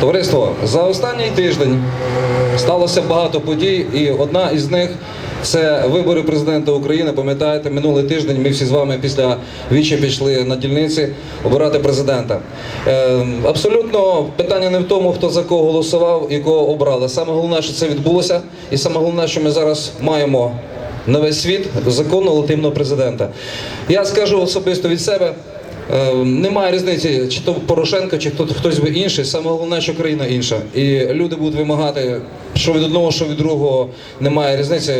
Товариство, за останній тиждень сталося багато подій, і одна із них це вибори президента України. Пам'ятаєте, минулий тиждень ми всі з вами після вічі пішли на дільниці обирати президента. Е, абсолютно питання не в тому, хто за кого голосував і кого обрали. Саме головне, що це відбулося, і саме головне, що ми зараз маємо на весь світ законного легітимного президента. Я скажу особисто від себе. Е, Немає різниці, чи то Порошенко, чи хто хтось би інший. Саме головне, що країна інша. І люди будуть вимагати, що від одного, що від другого немає різниці,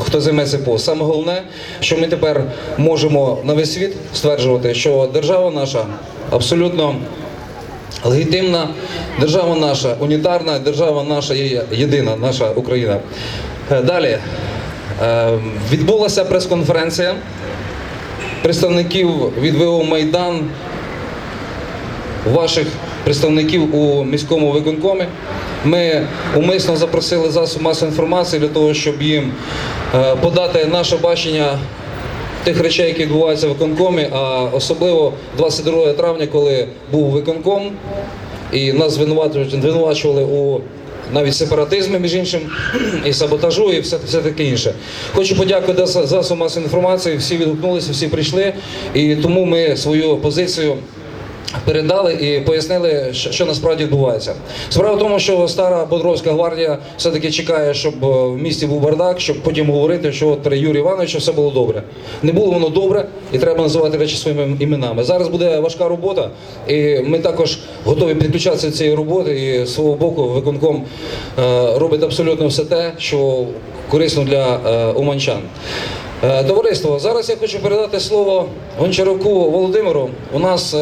хто займе цей. Саме головне, що ми тепер можемо на весь світ стверджувати, що держава наша абсолютно легітимна, держава наша унітарна, держава наша є єдина, наша Україна. Е, Далі Е, відбулася прес-конференція представників від ВО Майдан, ваших представників у міському виконкомі. Ми умисно запросили засоб масової інформації для того, щоб їм е, подати наше бачення тих речей, які відбуваються в виконкомі, а особливо 22 травня, коли був виконком, і нас звинувачували, звинувачували у навіть сепаратизми, між іншим, і саботажу, і все, все таке інше. Хочу подякувати за засоб масової інформації. Всі відгукнулися, всі прийшли, і тому ми свою позицію. Передали і пояснили, що, насправді відбувається. Справа в тому, що стара Бодровська гвардія все-таки чекає, щоб е, в місті був бардак, щоб потім говорити, що от при Юрію Івановичу все було добре. Не було воно добре, і треба називати речі своїми іменами. Зараз буде важка робота, і ми також готові підключатися до цієї роботи. І з свого боку виконком е, робить абсолютно все те, що корисно для е, уманчан. Товариство, зараз я хочу передати слово Гончаруку Володимиру. У нас